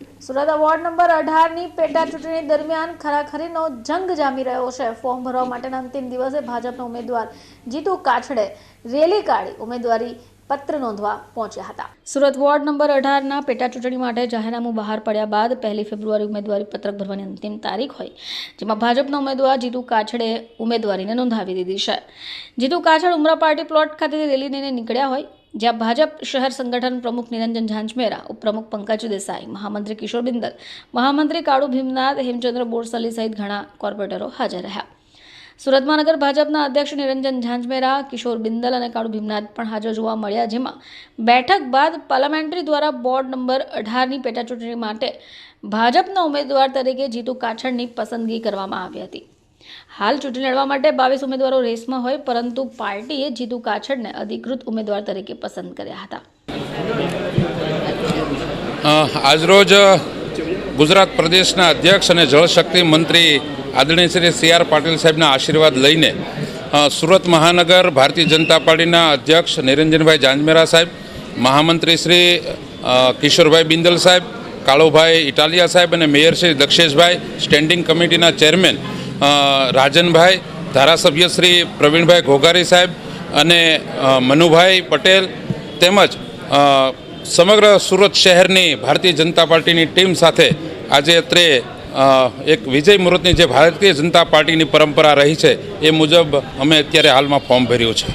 Surat ward number અઢારની પેટા ચૂંટણી દરમિયાન ખરાખરીનો જંગ જામી રહ્યો છે. ફોર્મ ભરવા માટેના અંતિમ દિવસે ભાજપના ઉમેદવાર જીતુ કાછડે રેલી કાઢી ઉમેદવારી પત્ર નોંધવા પહોંચ્યા હતા. સુરત વોર્ડ નંબર અઢારના પેટા ચૂંટણી માટે જાહેરનામું બહાર પડ્યા બાદ પહેલી ફેબ્રુઆરી ઉમેદવારી પત્રક ભરવાની અંતિમ તારીખ હોય, જેમાં ભાજપના ઉમેદવાર જીતુ કાછડે ઉમેદવારીને નોંધાવી દીધી છે. જીતુ કાછડ ઉમરા પાર્ટી પ્લોટ ખાતેથી રેલી લઈને નીકળ્યા હોય જ્યાં ભાજપ શહેર સંગઠન પ્રમુખ નિરંજન ઝાંઝમેરા, ઉપપ્રમુખ પંકજ દેસાઈ, મહામંત્રી કિશોર બિંદલ, મહામંત્રી કાળુ ભીમનાથ, હેમચંદ્ર બોરસલી સહિત ઘણા કોર્પોરેટરો હાજર રહ્યા. સુરત મહાનગર ભાજપના અધ્યક્ષ નિરંજન ઝાંઝમેરા, કિશોર બિંદલ અને કાળુ ભીમનાથ પણ હાજર જોવા મળ્યા, જેમાં બેઠક બાદ પાર્લામેન્ટરી દ્વારા બોર્ડ નંબર અઢારની પેટાચૂંટણી માટે ભાજપના ઉમેદવાર તરીકે જીતુ કાછડની પસંદગી કરવામાં આવી હતી. હાલ ચૂંટણી લડવા માટે બાવીસ ઉમેદવારો રેસમાં હોય, પરંતુ પાર્ટીએ જીતુ કાછડને અધિકૃત ઉમેદવાર તરીકે પસંદ કર્યા હતા. આજરોજ ગુજરાત પ્રદેશના અધ્યક્ષ અને જળશક્તિ મંત્રી આદરણીય શ્રી સી આર પાટીલ સાહેબના આશીર્વાદ લઈને સુરત મહાનગર ભારતીય જનતા પાર્ટીના અધ્યક્ષ નિરંજનભાઈ જાંજમેરા સાહેબ, મહામંત્રી શ્રી કિશોરભાઈ બિંદલ સાહેબ, કાળુભાઈ ઇટાલિયા સાહેબ અને મેયર શ્રી દક્ષેશભાઈ, સ્ટેન્ડિંગ કમિટીના ચેરમેન રાજનભાઈ, ધારાસભ્ય શ્રી પ્રવીણભાઈ ઘોઘારી સાહેબ અને મનુભાઈ પટેલ તેમજ સમગ્ર સુરત શહેરની ભારતીય જનતા પાર્ટીની ટીમ સાથે આજે અત્રે એક વિજય મુહૂર્તની જે ભારતીય જનતા પાર્ટીની પરંપરા રહી છે એ મુજબ અમે અત્યારે હાલમાં ફોર્મ ભર્યું છે.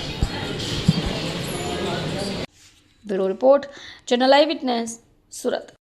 Report, channel I witness, Surat.